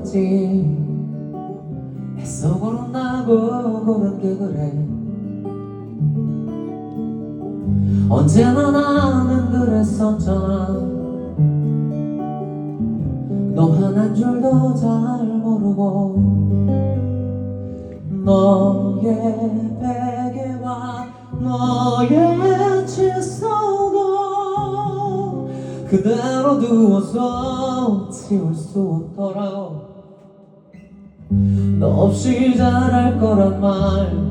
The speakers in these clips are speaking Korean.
없지. 애써 걸었나고 그런 게 그래. 언제나 나는 그랬었잖아. 너 하나인 줄도 잘 모르고 너의 베개와 너의 칫솔도 그대로 두어서 지울 수 없더라고 너 없이 잘할 거란 말.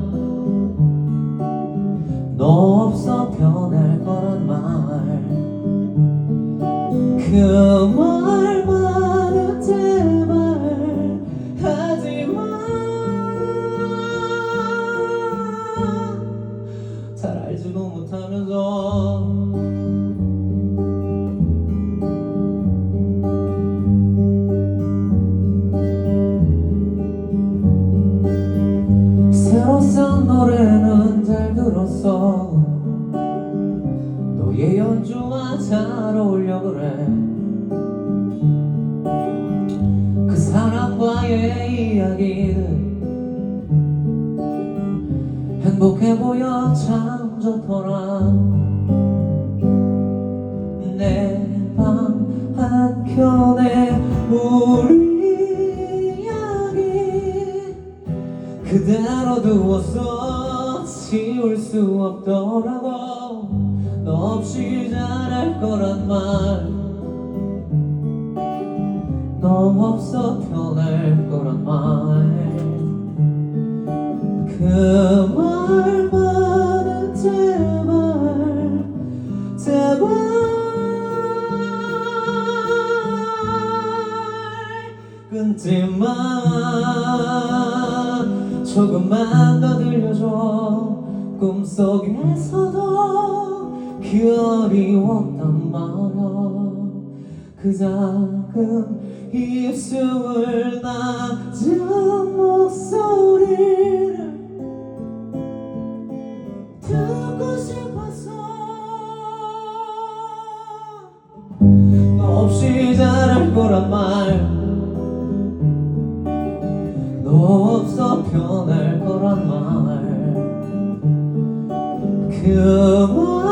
너 없어 변할 거란 말그 말만 잘 어울려 그래. 그 사람과의 이야기는 행복해 보여 참 좋더라. 내 방 한켠에 우리 이야기 그대로 두었어 지울 수 없더라고 너 없이 잘할 거란 말. 너 없어 변할 거란 말 그 말만은 제발 제발. 끊지마. 조금만 더 들려줘. 꿈속에서도 그 어리웠단 말야. 그 작은 입술을 낮은 목소리를 듣고 싶었어 너 없이 잘할 거란 말. 너 없어 변할 거란 말그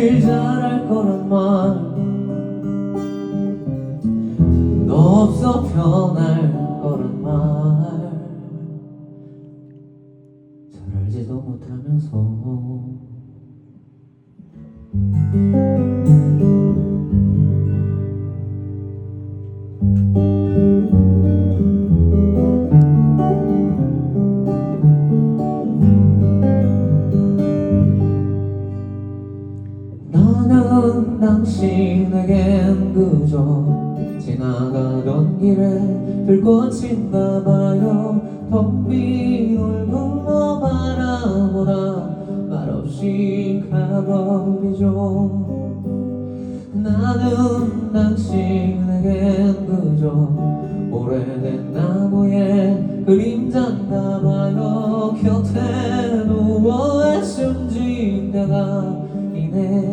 너 없이 잘할 거란 말 너 없어 변할 거란 말. 잘 알지도 못하면서 당신에겐 그저 지나가던 길에 들꽃인가 봐요. 텅빈 얼굴로 바라보다 말없이 가버리죠. 나는 당신에겐 그저 오래된 나무의 그림자인가 봐요. 곁에 누워 숨진다가 이내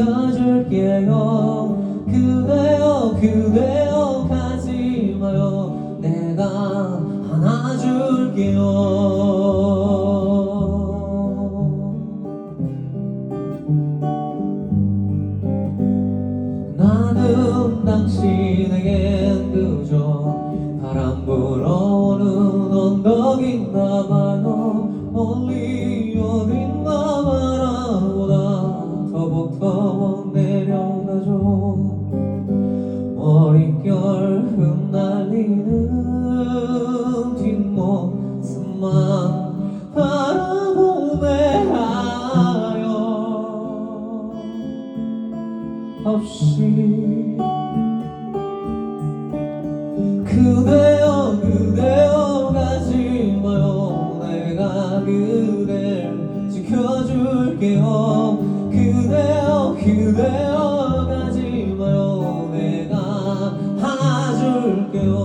지켜줄게요. 그대여 그대여 가지 마요. 내가 안아줄게요 없이 그대여 그대여 가지 마요. 내가 그댈 지켜줄게요. 그대여 그대여 가지 마요. 내가 안아줄게요.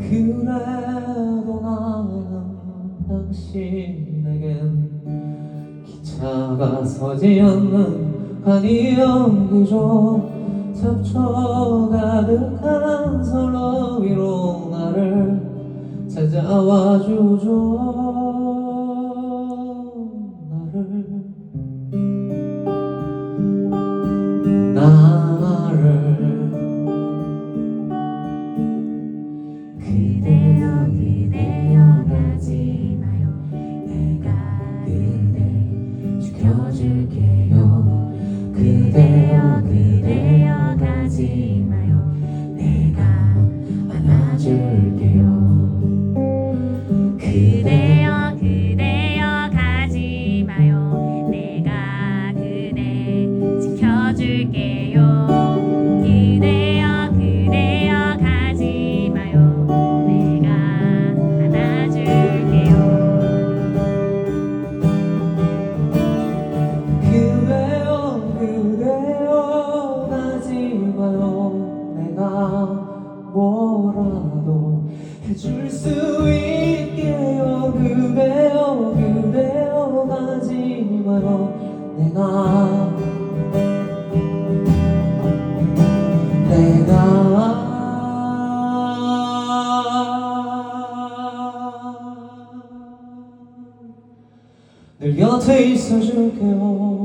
그래도 나는 당신에겐 기차가 서지 않는 간이연기죠 잡초 가득한 선로 위로 나를 찾아와 주죠. 나를. 나를. 그대여 그대 안아줄게요 뭐라도 해줄 수 있게요. 그대여 그대여 가지 마요 내가 내가 늘 곁에 있어줄게요